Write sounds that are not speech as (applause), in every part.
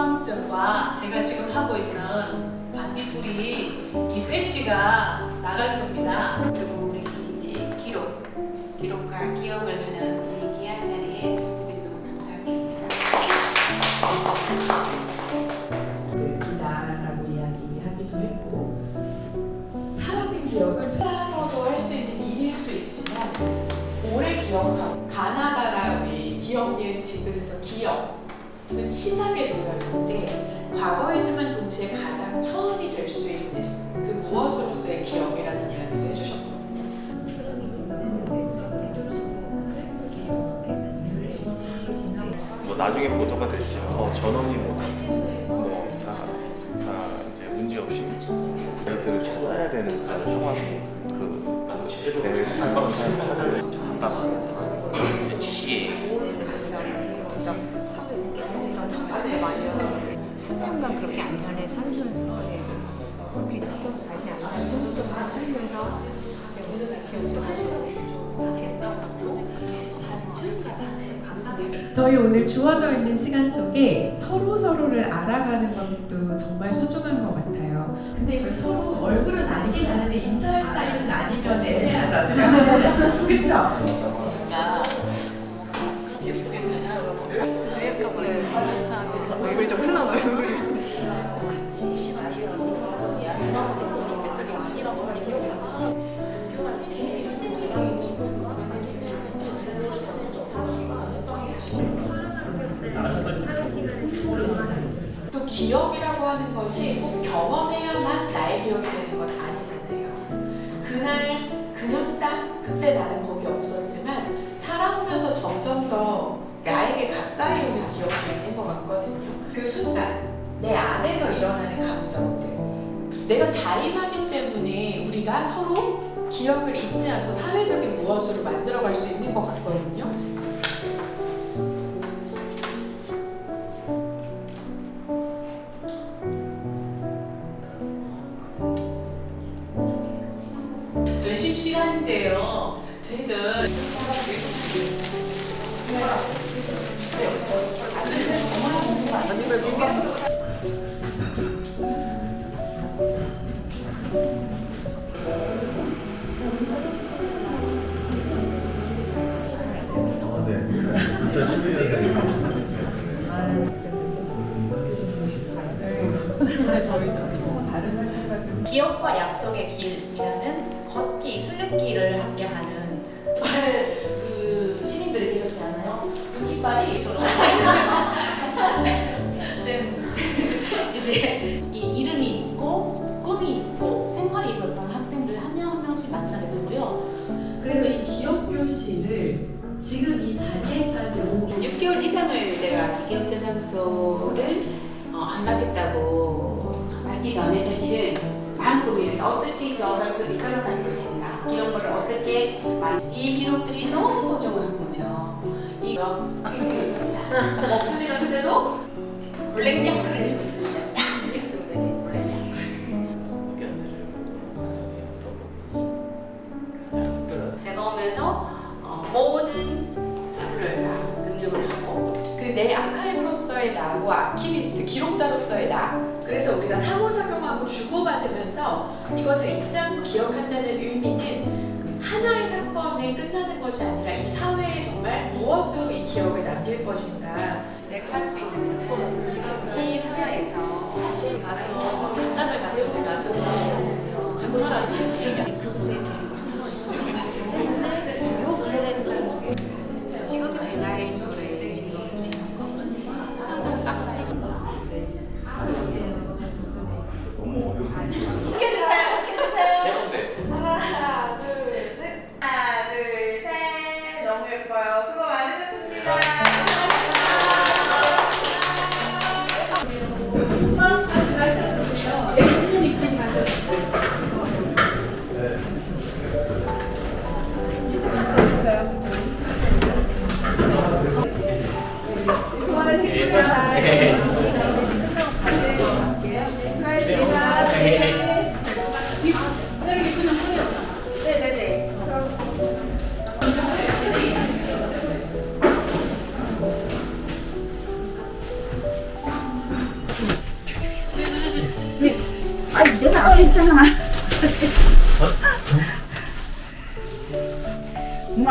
배지와 제가 지금 하고 있는 반딧불이 이 배지가 나갈 겁니다. 그리고 우리 이제 기록, 기록과 기억을 하는 이 귀한 자리에 참석해 주셔서 너무 감사드립니다. 예쁘다라고 이야기하기도 했고 사라진 기억을 찾아서도 할 수 있는 일일 수 있지만 오래 기억하고 가나다라 우리 기억 니은 디귿에서 기억 은 시작에 놓여 있는데 과거이지만 동시에 가장 처음이 될 수 있는 그 무엇으로서의 기억이라는 이야기도 해주셨거든요. 뭐 나중에 보도가 됐죠. 어, 전원이 뭐다 다 이제 문제 없이 이들을 찾아야 되는 그런 상황이 그 배를 타는 사람 찾아야 답답하죠. 지식이 3년간 그렇게 안산에 살면서 귀도 다시 안산에 또 살면서 저희 오늘 주어져 있는 시간 속에 서로 서로를 알아가는 것도 정말 소중한 것 같아요. 근데 왜 서로 얼굴은 알긴 아는데 인사할 사이는 아니면 애매하잖아요. (laughs) 그쵸? 얼굴이 좀 흔한 얼굴이 또 기억이라고 하는 것이 꼭 경험해야만 나의 기억이 되는 건 아니잖아요. 그날, 그 현장, 그때 나는 거기 없었지만 살아오면서 점점 더 나에게 가까이 오는 순간, 내 안에서 일어나는 감정들. 내가 자임하기 때문에 우리가 서로 기억을 잊지 않고 사회적인 무엇으로 만들어갈 수 있는 것 같거든요. 전심 시간인데요. 저희들 기억과 약속의 길이라는 걷기, 순례길을 함께하는 (laughs) 그 시민들이 계셨지 않아요? 그 깃발이 저런 쌤 (laughs) 이제 이 이름이 있고 꿈이 있고 생활이 있었던 학생들 한 명 한 명씩 만나게 되고요. 그래서 이 기억 교실을 지금 이 자리에까지 온게 6개월 이상을 제가 기억재산소를 어, 안 받겠다고 알기 전에 사실은 마음고민에서 어떻게 저작을 이끌어갈 것인가 기록물을 어떻게 만- 이 기록들이 너무 소중한 거죠. 이거 되었습니다. 목소리가 그대로 블랙 야크를 읽고 있습니다. 딱 찍겠습니다. 네, 블랙 야크. 의견들을 과정에 어떤 부분이 가장 힘들어서 제가 오면서 어, 모든 서류를 다 증명을 하고 그 내 아카이브로서의 나고 아키비스트 기록자로서의 나 그래서 우리가 상호작용하고 주고받으면서 이것을 잊지 않고 기억한다는 의미는 하나의 사건에 끝나는 것이 아니라 이 사회에 정말 무엇으로 이 기억을 남길 것인가 내가 할 수 있는 건 지금 이 사회에서 가서 간담회 같은 데 가서 정말 안 됐어요. 그곳에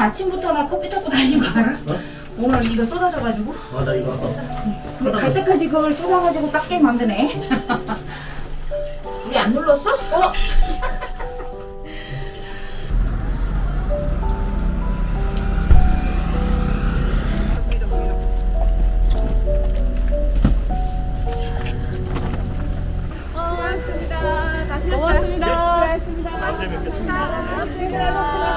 아침부터 나 커피 타고 다니는 거 어? 알아? 오늘 이거 쏟아져가지고. 아, 나 이거. 네. 갈 때까지 그걸 쏟아가지고 닦게 만드네. (laughs) 안 눌렀어? 어? 어 고맙습니다. 다녀오겠습니다. 고맙습니다. 네, 고맙습니다. 고맙습니다. 고맙습니다. 고맙습니다. 고맙습니다.